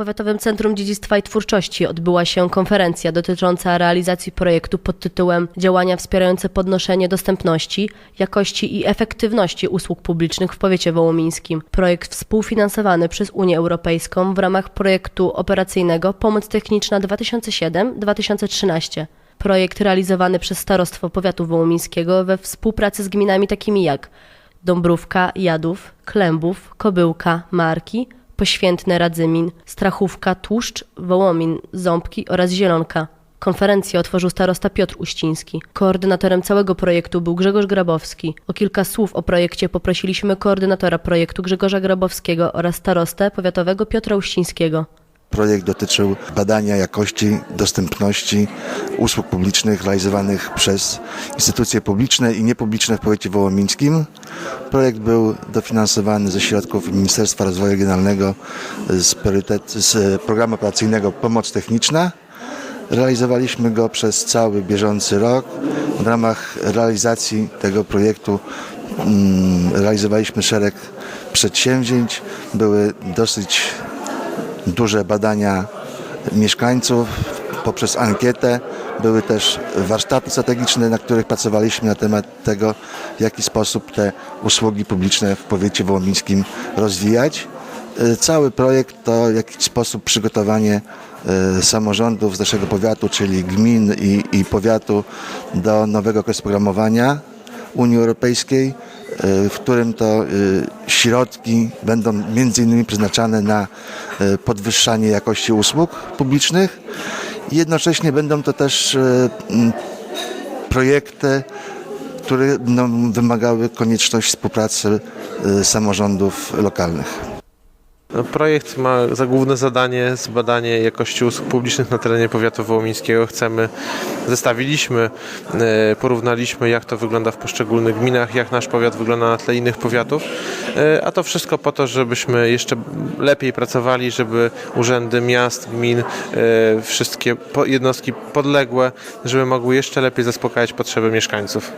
Powiatowym Centrum Dziedzictwa i Twórczości odbyła się konferencja dotycząca realizacji projektu pod tytułem Działania wspierające podnoszenie dostępności, jakości i efektywności usług publicznych w powiecie wołomińskim. Projekt współfinansowany przez Unię Europejską w ramach projektu operacyjnego Pomoc Techniczna 2007-2013. Projekt realizowany przez Starostwo Powiatu Wołomińskiego we współpracy z gminami takimi jak Dąbrówka, Jadów, Klębów, Kobyłka, Marki, Poświętne, Radzymin, Strachówka, Tłuszcz, Wołomin, Ząbki oraz Zielonka. Konferencję otworzył starosta Piotr Uściński. Koordynatorem całego projektu był Grzegorz Grabowski. O kilka słów o projekcie poprosiliśmy koordynatora projektu Grzegorza Grabowskiego oraz starostę powiatowego Piotra Uścińskiego. Projekt dotyczył badania jakości, dostępności usług publicznych realizowanych przez instytucje publiczne i niepubliczne w powiecie wołomińskim. Projekt był dofinansowany ze środków Ministerstwa Rozwoju Regionalnego z, priorytet, z programu operacyjnego Pomoc Techniczna. Realizowaliśmy go przez cały bieżący rok. W ramach realizacji tego projektu mm, realizowaliśmy szereg przedsięwzięć. Były dosyć duże badania mieszkańców poprzez ankietę. Były też warsztaty strategiczne, na których pracowaliśmy na temat tego, w jaki sposób te usługi publiczne w powiecie wołomińskim rozwijać. E, Cały projekt to w jakiś sposób przygotowanie e, samorządów z naszego powiatu, czyli gmin i, i powiatu do nowego okresu programowania Unii Europejskiej, e, w którym to e, środki będą między innymi przeznaczane na e, podwyższanie jakości usług publicznych. Jednocześnie będą to też projekty, które będą wymagały konieczność współpracy samorządów lokalnych. No, Projekt ma za główne zadanie zbadanie jakości usług publicznych na terenie powiatu wołomińskiego. Chcemy, zestawiliśmy, e, porównaliśmy jak to wygląda w poszczególnych gminach, jak nasz powiat wygląda na tle innych powiatów, E, a to wszystko po to, żebyśmy jeszcze lepiej pracowali, żeby urzędy miast, gmin, e, wszystkie jednostki podległe, żeby mogły jeszcze lepiej zaspokajać potrzeby mieszkańców.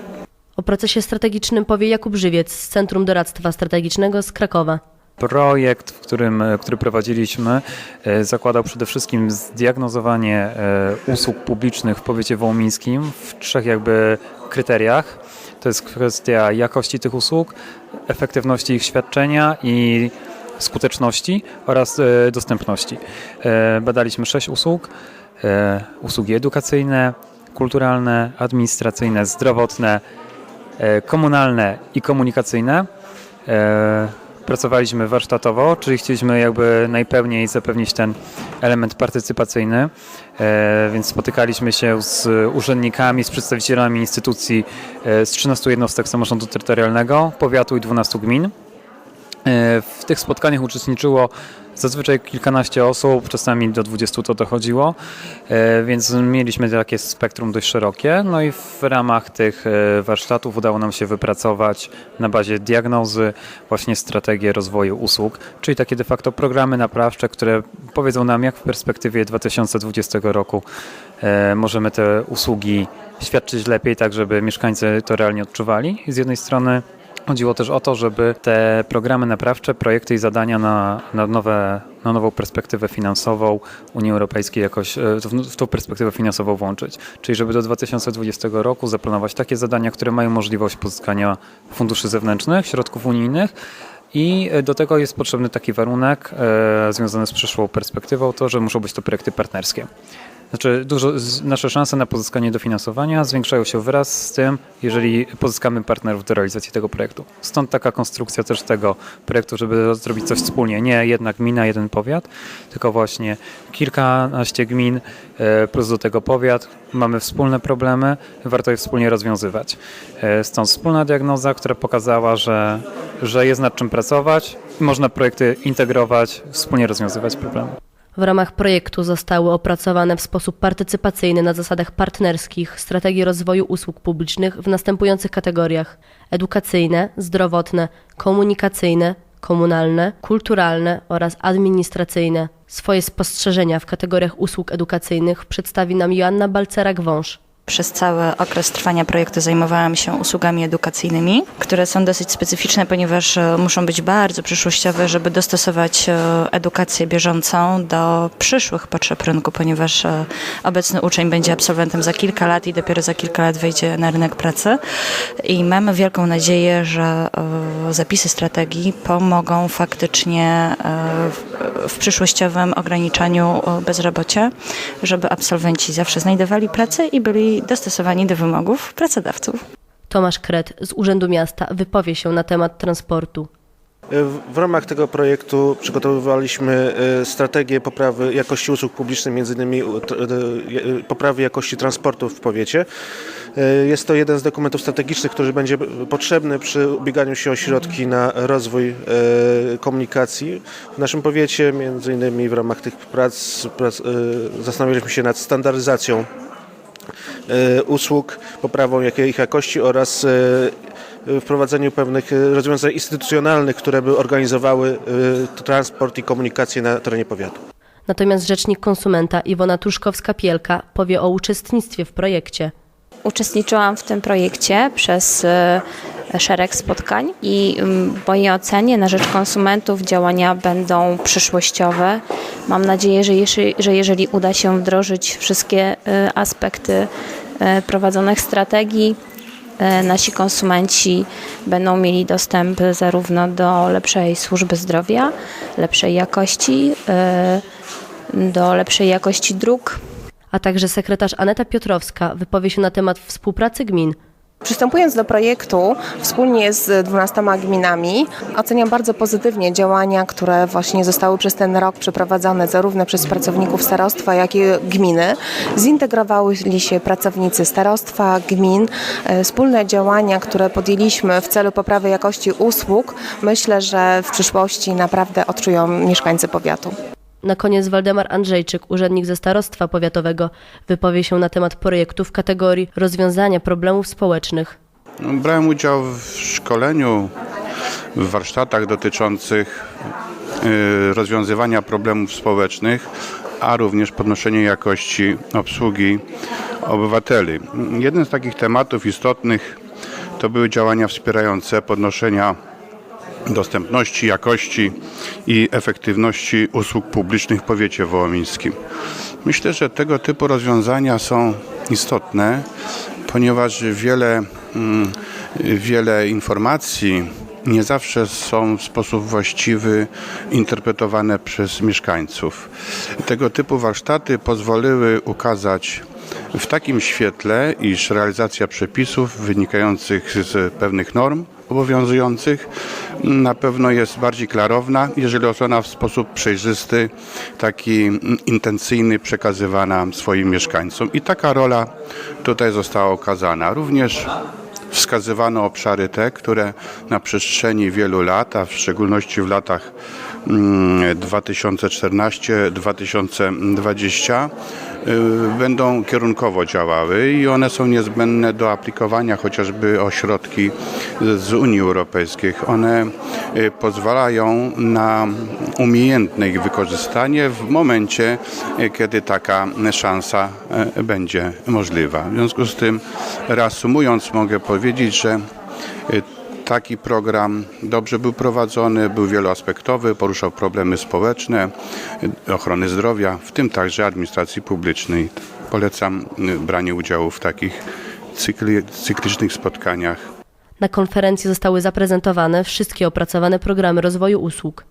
O procesie strategicznym powie Jakub Żywiec z Centrum Doradztwa Strategicznego z Krakowa. Projekt, w którym, e, który prowadziliśmy, e, zakładał przede wszystkim zdiagnozowanie e, usług publicznych w powiecie wołomińskim w trzech jakby kryteriach. To jest kwestia jakości tych usług, efektywności ich świadczenia i skuteczności oraz dostępności. Badaliśmy sześć usług, usługi edukacyjne, kulturalne, administracyjne, zdrowotne, komunalne i komunikacyjne. Pracowaliśmy warsztatowo, czyli chcieliśmy jakby najpełniej zapewnić ten element partycypacyjny, e, więc spotykaliśmy się z urzędnikami, z przedstawicielami instytucji e, z 13 jednostek samorządu terytorialnego, powiatu i 12 gmin. E, W tych spotkaniach uczestniczyło zazwyczaj kilkanaście osób, czasami do 20 to dochodziło, e, więc mieliśmy takie spektrum dość szerokie. No i w ramach tych e, warsztatów udało nam się wypracować na bazie diagnozy właśnie strategię rozwoju usług, czyli takie de facto programy naprawcze, które powiedzą nam, jak w perspektywie 2020 roku możemy te usługi świadczyć lepiej, tak żeby mieszkańcy to realnie odczuwali. Z jednej strony Chodziło też o to, żeby te programy naprawcze, projekty i zadania na, na, nowe, na nową perspektywę finansową Unii Europejskiej jakoś e, w, w tą perspektywę finansową włączyć. Czyli żeby do 2020 roku zaplanować takie zadania, które mają możliwość pozyskania funduszy zewnętrznych, środków unijnych. I e, do tego jest potrzebny taki warunek e, związany z przyszłą perspektywą, to, że muszą być to projekty partnerskie. Znaczy, dużo, nasze szanse na pozyskanie dofinansowania zwiększają się wraz z tym, jeżeli pozyskamy partnerów do realizacji tego projektu. Stąd taka konstrukcja też tego projektu, żeby zrobić coś wspólnie. Nie jedna gmina, jeden powiat, tylko właśnie kilkanaście gmin e, plus do tego powiat. Mamy wspólne problemy, warto je wspólnie rozwiązywać. E, Stąd wspólna diagnoza, która pokazała, że, że jest nad czym pracować, można projekty integrować, wspólnie rozwiązywać problemy. W ramach projektu zostały opracowane w sposób partycypacyjny na zasadach partnerskich strategie rozwoju usług publicznych w następujących kategoriach: edukacyjne, zdrowotne, komunikacyjne, komunalne, kulturalne oraz administracyjne. Swoje spostrzeżenia w kategoriach usług edukacyjnych przedstawi nam Joanna Balcerak-Wąż. Przez cały okres trwania projektu zajmowałam się usługami edukacyjnymi, które są dosyć specyficzne, ponieważ e, muszą być bardzo przyszłościowe, żeby dostosować e, edukację bieżącą do przyszłych potrzeb rynku, ponieważ e, obecny uczeń będzie absolwentem za kilka lat i dopiero za kilka lat wejdzie na rynek pracy. I mamy wielką nadzieję, że zapisy strategii pomogą faktycznie w, przyszłościowym ograniczaniu bezrobocia, żeby absolwenci zawsze znajdowali pracę i byli dostosowani do wymogów pracodawców. Tomasz Kret z Urzędu Miasta wypowie się na temat transportu. W w ramach tego projektu przygotowywaliśmy e, strategię poprawy jakości usług publicznych, między innymi e, e, poprawy jakości transportu w powiecie. E, Jest to jeden z dokumentów strategicznych, który będzie potrzebny przy ubieganiu się o środki na rozwój e, komunikacji w naszym powiecie. Między innymi w ramach tych prac, prac e, zastanawialiśmy się nad standaryzacją e, usług, poprawą jakiej- ich jakości oraz e, wprowadzeniu pewnych e, rozwiązań instytucjonalnych, które by organizowały e, transport i komunikację na terenie powiatu. Natomiast rzecznik konsumenta Iwona Truszkowska-Pielka powie o uczestnictwie w projekcie. Uczestniczyłam w tym projekcie przez e, szereg spotkań i mm, w mojej ocenie na rzecz konsumentów działania będą przyszłościowe. Mam nadzieję, że że jeżeli uda się wdrożyć wszystkie e, aspekty e, prowadzonych strategii, e, nasi konsumenci będą mieli dostęp zarówno do lepszej służby zdrowia, lepszej jakości, do lepszej jakości dróg, A także sekretarz Aneta Piotrowska wypowie się na temat współpracy gmin. Przystępując do projektu wspólnie z 12 gminami, oceniam bardzo pozytywnie działania, które właśnie zostały przez ten rok przeprowadzone zarówno przez pracowników starostwa, jak i gminy. Zintegrowali się pracownicy starostwa, gmin. E, Wspólne działania, które podjęliśmy w celu poprawy jakości usług, myślę, że w przyszłości naprawdę odczują mieszkańcy powiatu. Na koniec Waldemar Andrzejczyk, urzędnik ze Starostwa Powiatowego, wypowie się na temat projektu w kategorii rozwiązania problemów społecznych. No, Brałem udział w szkoleniu, w warsztatach dotyczących y, rozwiązywania problemów społecznych, a również podnoszenia jakości obsługi obywateli. Jeden z takich tematów istotnych to były działania wspierające podnoszenia dostępności, jakości i efektywności usług publicznych w powiecie wołomińskim. Myślę, że tego typu rozwiązania są istotne, ponieważ wiele, mm, wiele informacji nie zawsze są w sposób właściwy interpretowane przez mieszkańców. Tego typu warsztaty pozwoliły ukazać w takim świetle, iż realizacja przepisów wynikających z pewnych norm obowiązujących na pewno jest bardziej klarowna, jeżeli ona w sposób przejrzysty, taki intencyjny przekazywana swoim mieszkańcom. I taka rola tutaj została okazana. Również wskazywano obszary te, które na przestrzeni wielu lat, a w szczególności w latach 2014-2020 y, będą kierunkowo działały i one są niezbędne do aplikowania chociażby o środki z Unii Europejskiej. One y, pozwalają na umiejętne ich wykorzystanie w momencie, y, kiedy taka szansa będzie możliwa. W związku z tym, reasumując, mogę powiedzieć, że Taki program dobrze był prowadzony, był wieloaspektowy, poruszał problemy społeczne, ochrony zdrowia, w tym także administracji publicznej. Polecam y, branie udziału w takich cykli, cyklicznych spotkaniach. Na konferencji zostały zaprezentowane wszystkie opracowane programy rozwoju usług.